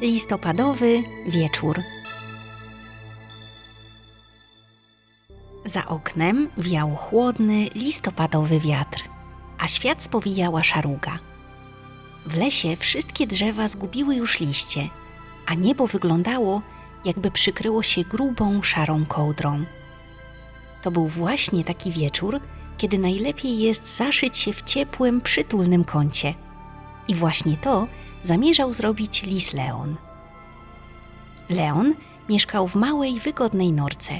Listopadowy wieczór. Za oknem wiał chłodny, listopadowy wiatr, a świat spowijała szaruga. W lesie wszystkie drzewa zgubiły już liście, a niebo wyglądało, jakby przykryło się grubą, szarą kołdrą. To był właśnie taki wieczór, kiedy najlepiej jest zaszyć się w ciepłym, przytulnym kącie. I właśnie to zamierzał zrobić lis Leon. Leon mieszkał w małej, wygodnej norce,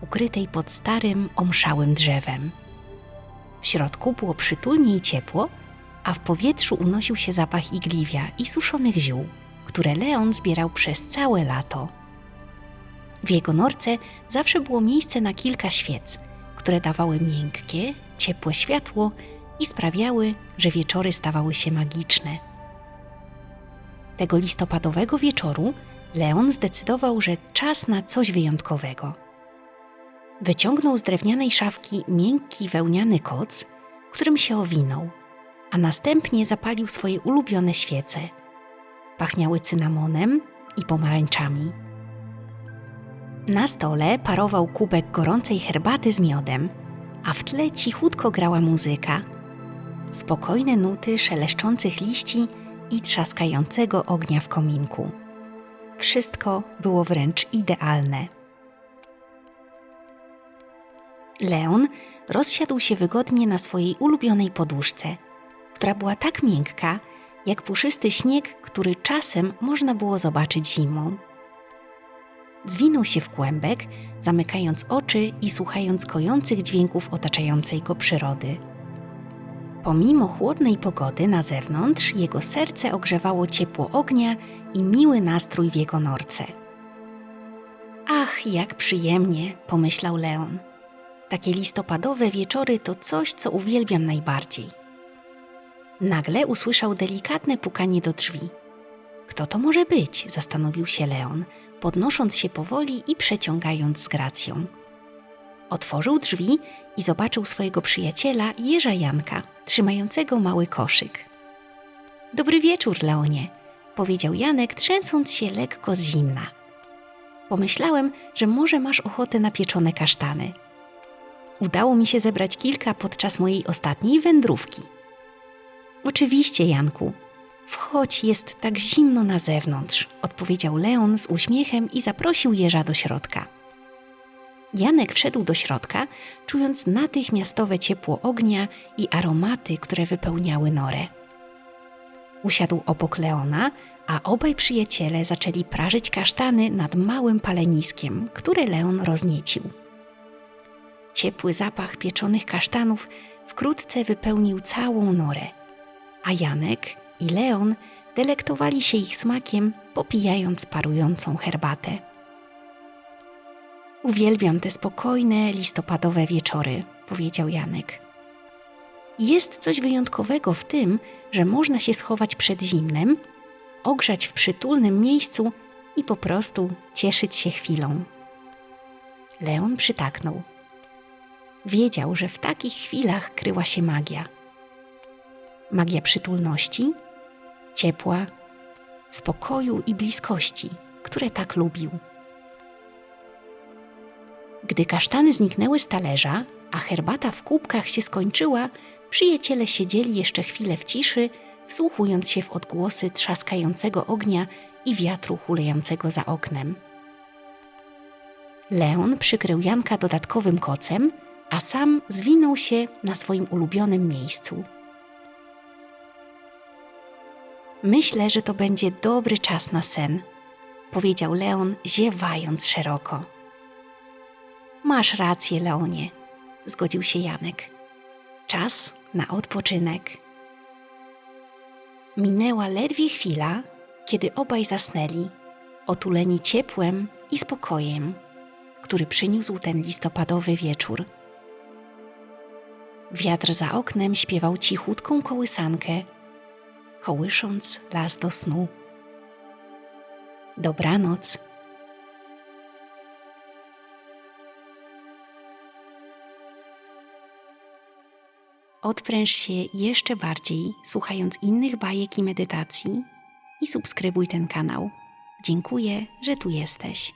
ukrytej pod starym, omszałym drzewem. W środku było przytulnie i ciepło, a w powietrzu unosił się zapach igliwia i suszonych ziół, które Leon zbierał przez całe lato. W jego norce zawsze było miejsce na kilka świec, które dawały miękkie, ciepłe światło i sprawiały, że wieczory stawały się magiczne. Tego listopadowego wieczoru Leon zdecydował, że czas na coś wyjątkowego. Wyciągnął z drewnianej szafki miękki wełniany koc, którym się owinął, a następnie zapalił swoje ulubione świece. Pachniały cynamonem i pomarańczami. Na stole parował kubek gorącej herbaty z miodem, a w tle cichutko grała muzyka. Spokojne nuty szeleszczących liści i trzaskającego ognia w kominku. Wszystko było wręcz idealne. Leon rozsiadł się wygodnie na swojej ulubionej poduszce, która była tak miękka, jak puszysty śnieg, który czasem można było zobaczyć zimą. Zwinął się w kłębek, zamykając oczy i słuchając kojących dźwięków otaczającej go przyrody. Pomimo chłodnej pogody na zewnątrz, jego serce ogrzewało ciepło ognia i miły nastrój w jego norce. Ach, jak przyjemnie, pomyślał Leon. Takie listopadowe wieczory to coś, co uwielbiam najbardziej. Nagle usłyszał delikatne pukanie do drzwi. Kto to może być? zastanowił się Leon, podnosząc się powoli i przeciągając z gracją. Otworzył drzwi i zobaczył swojego przyjaciela Jerza Janka, trzymającego mały koszyk. Dobry wieczór, Leonie, powiedział Janek, trzęsąc się lekko z zimna. Pomyślałem, że może masz ochotę na pieczone kasztany. Udało mi się zebrać kilka podczas mojej ostatniej wędrówki. Oczywiście, Janku. Wchodź, jest tak zimno na zewnątrz, odpowiedział Leon z uśmiechem i zaprosił jeża do środka. Janek wszedł do środka, czując natychmiastowe ciepło ognia i aromaty, które wypełniały norę. Usiadł obok Leona, a obaj przyjaciele zaczęli prażyć kasztany nad małym paleniskiem, które Leon rozniecił. Ciepły zapach pieczonych kasztanów wkrótce wypełnił całą norę, a Janek i Leon delektowali się ich smakiem, popijając parującą herbatę. Uwielbiam te spokojne, listopadowe wieczory, powiedział Janek. Jest coś wyjątkowego w tym, że można się schować przed zimnem, ogrzać w przytulnym miejscu i po prostu cieszyć się chwilą. Leon przytaknął. Wiedział, że w takich chwilach kryła się magia. Magia przytulności, ciepła, spokoju i bliskości, które tak lubił. Gdy kasztany zniknęły z talerza, a herbata w kubkach się skończyła, przyjaciele siedzieli jeszcze chwilę w ciszy, wsłuchując się w odgłosy trzaskającego ognia i wiatru hulającego za oknem. Leon przykrył Janka dodatkowym kocem, a sam zwinął się na swoim ulubionym miejscu. Myślę, że to będzie dobry czas na sen, powiedział Leon, ziewając szeroko. Masz rację, Leonie, zgodził się Janek. Czas na odpoczynek. Minęła ledwie chwila, kiedy obaj zasnęli, otuleni ciepłem i spokojem, który przyniósł ten listopadowy wieczór. Wiatr za oknem śpiewał cichutką kołysankę, kołysząc las do snu. Dobranoc. Odpręż się jeszcze bardziej, słuchając innych bajek i medytacji i subskrybuj ten kanał. Dziękuję, że tu jesteś.